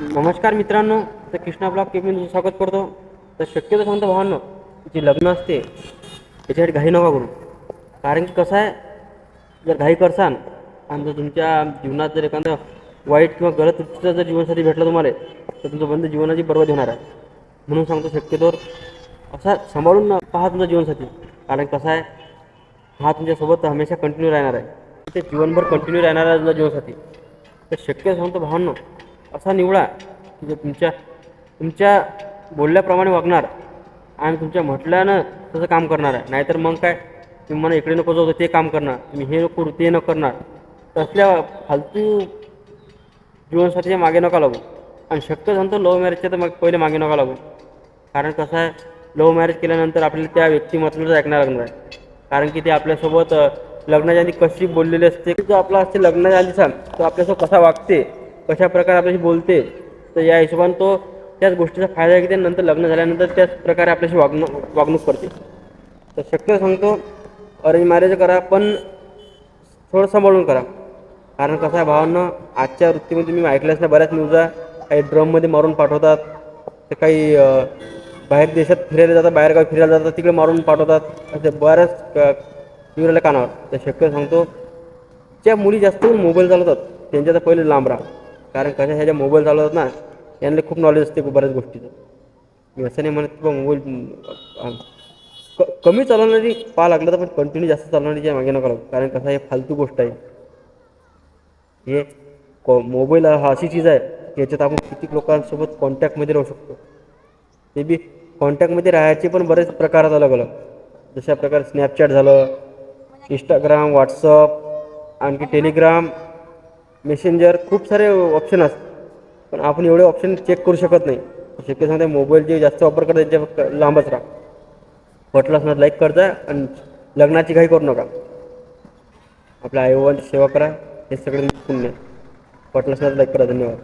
नमस्कार मित्रांनो तर कृष्णा ब्लॉग केमी तुमचं स्वागत करतो. तर शक्यतो सांगतो भावांनो जी लग्न असते त्याच्यासाठी घाई नका करू. कारण की कसं आहे जर घाई करसान आणि जर तुमच्या जीवनात जर एखादं वाईट किंवा गलत वृत्तीचं जर जीवनसाथी भेटलं तुम्हाला तर तुमचं बंद जीवनाची बरबाद होणार आहे. म्हणून सांगतो शक्यतोवर असा सांभाळून पहा तुमचा जीवनसाथी. कारण कसं आहे हा तुमच्यासोबत हमेशा कंटिन्यू राहणार आहे. ते जीवनभर कंटिन्यू राहणार आहे तुमचा जीवनसाथी. तर शक्य सांगतो भावांनो असा निवडा की जो तुमच्या तुमच्या बोलल्याप्रमाणे वागणार आणि तुमच्या म्हटल्यानं तसं काम करणार आहे. नाहीतर मग काय? तुम्ही मला इकडे नको जाऊ ते काम करणार. तुम्ही हे नको करू ते न करणार. तसल्या फालतू जीवनसाथीच्या मागे नका लागू. आणि शक्य सांगतो लव्ह मॅरेजच्या तर मग पहिले मागे नका लागू. कारण कसं आहे लव्ह मॅरेज केल्यानंतर आपल्याला त्या व्यक्तिमत्वाचं ऐकणार लागणार आहे. कारण की ते आपल्यासोबत लग्नाच्या आधी कशी बोललेली असते जो आपला असते लग्नाच्या आधी सांग तो आपल्यासोबत कसा वागते कशा प्रकारे आपल्याशी बोलते तर या हिशोबाने तो त्याच गोष्टीचा फायदा घेते नंतर लग्न झाल्यानंतर त्याच प्रकारे आपल्याशी वागणूक वागणूक करते. तर शक्य सांगतो अरेंज मॅरेज करा पण थोडं सांभाळून करा. कारण कसं आहे भावांना आजच्या वृत्तीमध्ये तुम्ही ऐकलं असल्या बऱ्याच न्यूजा काही ड्रममध्ये मारून पाठवतात तर काही बाहेर देशात फिरायला जातात बाहेरगावी फिरायला जातात तिकडे मारून पाठवतात असे बऱ्याच न्यूजला कानावर. तर शक्य सांगतो ज्या मुली जास्त मोबाईल चालवतात त्यांच्या तर पहिले लांब राहा. कारण कशा ह्या ज्या मोबाईल चालवतात ना यांना खूप नॉलेज असते बऱ्याच गोष्टीचं. मी असं नाही म्हणत की बा मोबाईल क कमी चालवणारी पा लागलं तर पण कंटिन्यू जास्त चालवण्याची मागे नका लागू. कारण कसं हे फालतू गोष्ट आहे. हे कॉ मोबाईल हा अशी चीज आहे की याच्यात आपण किती लोकांसोबत कॉन्टॅक्टमध्ये राहू शकतो. ते बी कॉन्टॅक्टमध्ये राहायचे पण बरेच प्रकार आहेत अलग अलग. जशा प्रकारे स्नॅपचॅट झालं इंस्टाग्राम व्हॉट्सअप आणखी टेलिग्राम मेसेंजर खूप सारे ऑप्शन असतात. पण आपण एवढे ऑप्शन चेक करू शकत नाही. शक्य सांगते मोबाईल जे जास्त वापर करतात त्यांच्या फक्त लांबच राहा. पटलं असणार लाईक करता आणि लग्नाची घाई करू नका. आपल्या आईबाबांची सेवा करा. हे सगळे पुण्य. पटलं असणार लाईक करा. धन्यवाद.